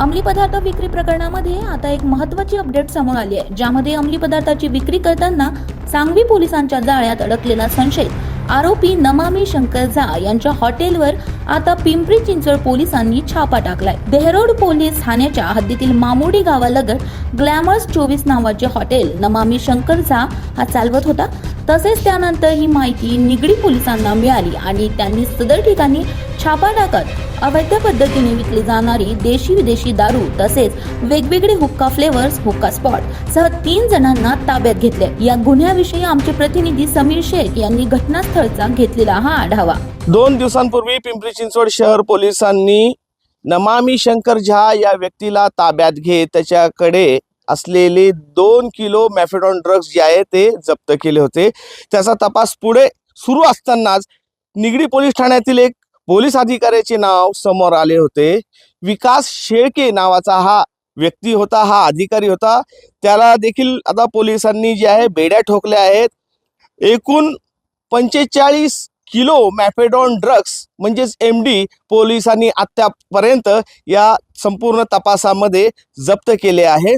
अंमली पदार्थ विक्री प्रकरणामध्ये आता एक महत्त्वाची अपडेट समोर आली आहे ज्यामध्ये अंमली पदार्थाची विक्री करताना सांगवी पोलिसांच्या जाळ्यात अडकलेला संशयित आरोपी नमामी शंकर झा यांच्या हॉटेलवर आता पिंपरी चिंचवड पोलिसांनी छापा टाकलाय. देहरोड पोलीस ठाण्याच्या हद्दीतील मामोडी गावालगत ग्लॅमर्स चोवीस नावाचे हॉटेल नमामी शंकर झा हा चालवत होता. तसेच त्यानंतर ही माहिती निगडी पोलिसांना मिळाली आणि त्यांनी सदर ठिकाणी छापा टाकत अवैध पद्धतीने विकली जाणारी देशी विदेशी दारू तसेच वेगवेगळे हुक्का फ्लेवर्स हुक्का स्पॉट सह तीन जणांना ताब्यात घेतले. या गुन्ह्याविषयी आमचे प्रतिनिधी समीर शेख यांनी घटनास्थळचा घेतलेला हा आढावा. दोन दिवसांपूर्वी पिंपरी चिंचवड शहर पोलिसांनी नमामी शंकर झा या व्यक्तीला ताब्यात घेत त्याच्याकडे असलेले दोन किलो मॅफेडॉन ड्रग्ज जे आहे ते जप्त केले होते. त्याचा तपास पुढे सुरू असतानाच निगडी पोलीस ठाण्यातील एक पोलीस अधिकाऱ्याचे नाव समोर आले होते. विकास शेळके नावाचा हा व्यक्ती होता हा अधिकारी होता. त्याला देखील आता पोलिसांनी जे आहे बेड्या ठोकल्या आहेत. एकूण पंचेचाळीस किलो मॅफेडॉन ड्रग्स म्हणजेच एम डी पोलिसांनी आत्तापर्यंत या संपूर्ण तपासामध्ये जप्त केले आहे.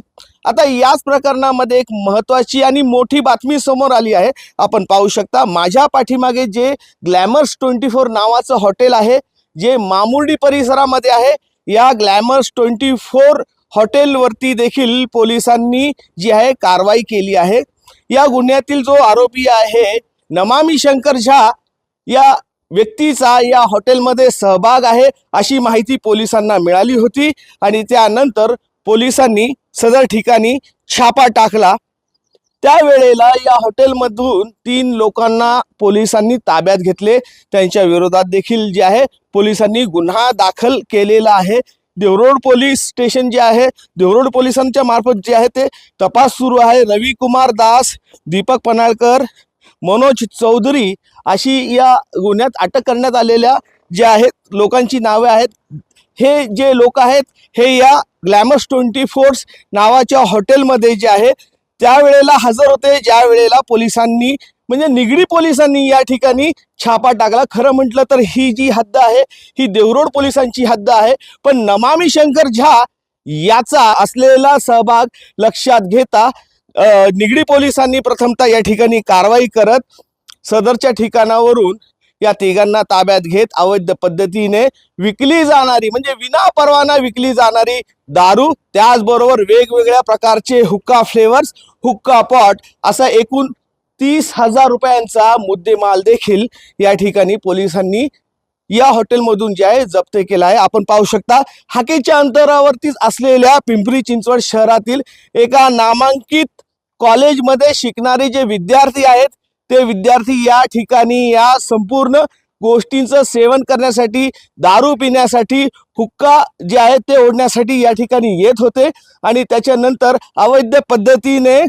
आता याच प्रकरणामध्ये एक महत्त्वाची आणि मोठी बातमी समोर आली आहे. आपण पाहू शकता माझ्या पाठीमागे जे ग्लॅमर्स ट्वेंटी फोर नावाचं हॉटेल आहे जे मामुर्डी परिसरामध्ये आहे या ग्लॅमर्स ट्वेंटी फोर हॉटेलवरती देखील पोलिसांनी जी आहे कारवाई केली आहे. या गुन्ह्यातील जो आरोपी आहे नमामी शंकर झा या व्यक्तीचा या हॉटेलमध्ये सहभाग आहे अशी माहिती पोलिसांना मिळाली होती आणि त्यानंतर पोलिसांनी सदर ठिकाणी छापा टाकला. त्यावेळेला या हॉटेलमधून तीन लोकांना पोलिसांनी ताब्यात घेतले. त्यांच्या विरोधात देखील जे आहे पोलिसांनी गुन्हा दाखल केलेला आहे. देवरोड पोलीस स्टेशन जे आहे देवरोड पोलिसांच्या मार्फत जे आहे ते तपास सुरू आहे. रवी कुमार दास दीपक पनाळकर मनोज चौधरी अशी या गुन्ह्यात अटक करण्यात आलेल्या ज्या आहेत लोकांची नावे आहेत हे जे लोक आहेत हे या ग्लॅमर्स ट्वेंटी फोर्स नावाच्या हॉटेलमध्ये जे आहे त्यावेळेला हजर होते. ज्या वेळेला पोलिसांनी म्हणजे निगडी पोलिसांनी या ठिकाणी छापा टाकला. खरं म्हटलं तर ही जी हद्द आहे ही देवरोड पोलिसांची हद्द आहे. पण नमामी शंकर झा याचा असलेला सहभाग लक्षात घेता निगडी पोलिसांनी प्रथमतः या ठिकाणी कारवाई करत सदरच्या ठिकाणावरून या तिघांना ताब्यात घेत अवैध पद्धतीने विकली जाणारी म्हणजे विना परवाना विकली जाणारी दारू त्याचबरोबर वेगवेगळ्या प्रकारचे हुक्का फ्लेवर्स हुक्का पॉट असा एकूण तीस हजार रुपयांचा मुद्देमाल देखील या ठिकाणी पोलिसांनी या हॉटेलमधून जे आहे जप्त केला आहे. आपण पाहू शकता हाकेच्या अंतरावरतीच असलेल्या पिंपरी चिंचवड शहरातील एका नामांकित कॉलेजमध्ये शिकणारे जे विद्यार्थी आहेत ते विद्यार्थी या ठिकाणी या संपूर्ण गोष्टींचं सेवन करण्यासाठी दारू पिण्यासाठी हुक्का जे आहे ते ओढण्यासाठी या ठिकाणी येत होते. आणि त्याच्यानंतर अवैध पद्धतीने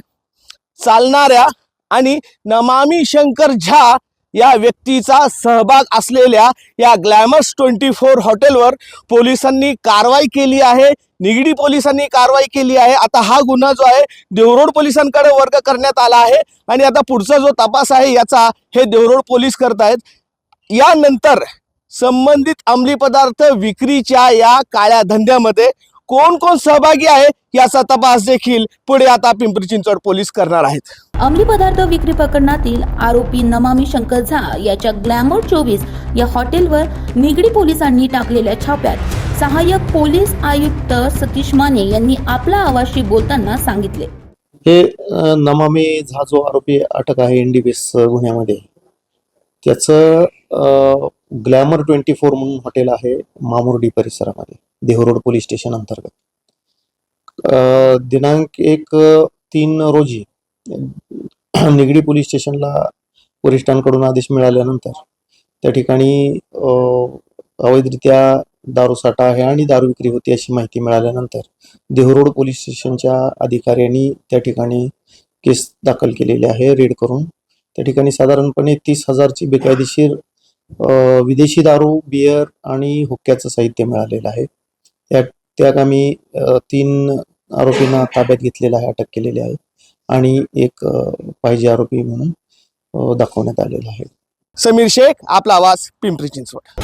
चालणाऱ्या आणि नमामी शंकर झा या व्यक्तीचा सहभाग असलेल्या या ग्लॅमर्स ट्वेंटी फोर हॉटेलवर पोलिसांनी कारवाई केली आहे निगडी पोलिसांनी कारवाई केली आहे. आता हा गुन्हा जो आहे देवरोड पोलिसांकडे वर्ग करण्यात आला आहे आणि आता पुढचा जो तपास आहे याचा हे देवरोड पोलीस करत आहेत. यानंतर संबंधित अंमली पदार्थ विक्रीच्या या काळ्या धंद्यामध्ये कोण कोण सहभागी आहे याचा तपास देखील पुढे आता पिंपरी चिंचवड पोलीस करणार आहेत. अंमली पदार्थ विक्री प्रकरणातील आरोपी नमामी शंकर झा याच्या ग्लॅमर चोवीस या हॉटेलवर निगडी पोलिसांनी टाकलेल्या छाप्यात सहाय्यक पोलीस आयुक्त सतीश माने यांनी आपला आवाजशी बोलताना सांगितले. हे अ, नमामी झा जो आरोपी अटक आहे एनडीपीएस गुन्ह्यामध्ये त्याचं अ, ग्लॅमर ट्वेंटी फोर म्हणून हॉटेल आहे मामुर्डी परिसरामध्ये. देहरोड पोलीस स्टेशन अंतर्गत. दिनांक एक तीन रोजी निगडी पोलीस स्टेशनला वरिष्ठांकडून आदेश मिळाल्यानंतर त्या ठिकाणी अवैधरित्या दारू साठा आहे आणि दारू विक्री होती अशी माहिती मिळाल्यानंतर देहरोड पोलीस स्टेशनच्या अधिकाऱ्यांनी त्या ठिकाणी केस दाखल केलेली आहे रेड करून. त्या ठिकाणी साधारणपणे तीस हजारची बेकायदेशीर विदेशी दारू बियर आणि हुक्क्याचं साहित्य मिळालेलं आहे. त्या त्यात आम्ही अ, तीन आरोपींना ताब्यात घेतलेला आहे अटक केलेली आहे आणि एक पाहिजे आरोपी म्हणून दाखवण्यात आलेला आहे. समीर शेख आपला आवाज पिंपरी चिंचवड.